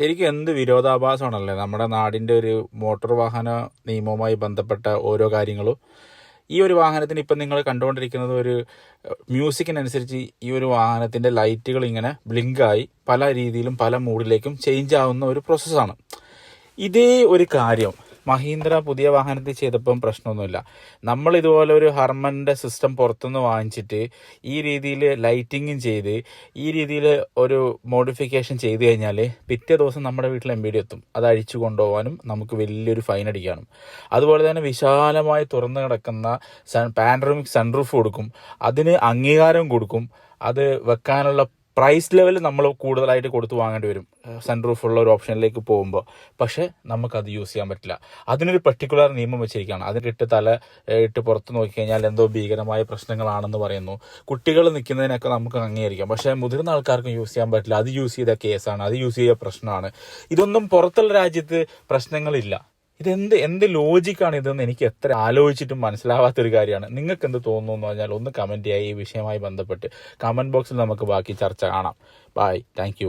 ശരിക്കും എന്ത് വിരോധാഭാസമാണല്ലേ? നമ്മുടെ നാടിന്റെ ഒരു മോട്ടോർ വാഹന നിയമവുമായി ബന്ധപ്പെട്ട ഓരോ കാര്യങ്ങളും. ഈ ഒരു വാഹനത്തിന് ഇപ്പം നിങ്ങൾ കണ്ടുകൊണ്ടിരിക്കുന്നത് ഒരു മ്യൂസിക്കിനനുസരിച്ച് ഈ ഒരു വാഹനത്തിന്റെ ലൈറ്റുകൾ ഇങ്ങനെ ബ്ലിങ്കായി പല രീതിയിലും പല മൂഡിലേക്കും ചേഞ്ച് ആവുന്ന ഒരു പ്രോസസ്സാണ് ഇതേ ഒരു കാര്യം. മഹീന്ദ്ര പുതിയ വാഹനത്തിൽ ചെയ്തപ്പം പ്രശ്നമൊന്നുമില്ല. നമ്മൾ ഇതുപോലെ ഒരു ഹർമന്റെ സിസ്റ്റം പുറത്തുനിന്ന് വാങ്ങിച്ചിട്ട് ഈ രീതിയിൽ ലൈറ്റിങ്ങും ചെയ്ത് ഈ രീതിയിൽ ഒരു മോഡിഫിക്കേഷൻ ചെയ്ത് കഴിഞ്ഞാൽ പിറ്റേ ദിവസം നമ്മുടെ വീട്ടിൽ എം ബി ഡി എത്തും. അത് അഴിച്ചു കൊണ്ടുപോകാനും നമുക്ക് വലിയൊരു ഫൈൻ അടിക്കാനും. അതുപോലെ തന്നെ വിശാലമായി തുറന്നു കിടക്കുന്ന സൺ സൺറൂഫ് കൊടുക്കും. അതിന് അംഗീകാരം കൊടുക്കും. അത് വെക്കാനുള്ള പ്രൈസ് ലെവൽ നമ്മൾ കൂടുതലായിട്ട് കൊടുത്തു വാങ്ങേണ്ടി വരും. സൺറൂഫ് ഉള്ള ഒരു ഓപ്ഷനിലേക്ക് പോകുമ്പോൾ പക്ഷേ നമുക്കത് യൂസ് ചെയ്യാൻ പറ്റില്ല. അതിനൊരു പെർട്ടിക്കുലർ നിയമം വെച്ചിരിക്കുകയാണ്. അതിലിട്ട് തല ഇട്ട് പുറത്ത് നോക്കിക്കഴിഞ്ഞാൽ എന്തോ ഭീകരമായ പ്രശ്നങ്ങളാണെന്ന് പറയുന്നു. കുട്ടികൾ നിൽക്കുന്നതിനൊക്കെ നമുക്ക് അംഗീകരിക്കാം. പക്ഷേ മുതിർന്ന ആൾക്കാർക്കും യൂസ് ചെയ്യാൻ പറ്റില്ല. അത് യൂസ് ചെയ്ത കേസാണ് അത് യൂസ് ചെയ്ത പ്രശ്നമാണ്. ഇതൊന്നും പുറത്തുള്ള രാജ്യത്ത് പ്രശ്നങ്ങളില്ല. ഇതെന്ത് എന്ത് ലോജിക്കാണ് ഇതെന്ന് എനിക്ക് എത്ര ആലോചിച്ചിട്ടും മനസ്സിലാവാത്തൊരു കാര്യമാണ്. നിങ്ങൾക്ക് എന്ത് തോന്നുന്നു എന്ന് പറഞ്ഞാൽ ഒന്ന് കമന്റ് ചെയ്യുക ഈ വിഷയവുമായി ബന്ധപ്പെട്ട്. കമന്റ് ബോക്സിൽ നമുക്ക് ബാക്കി ചർച്ച കാണാം. Bye thank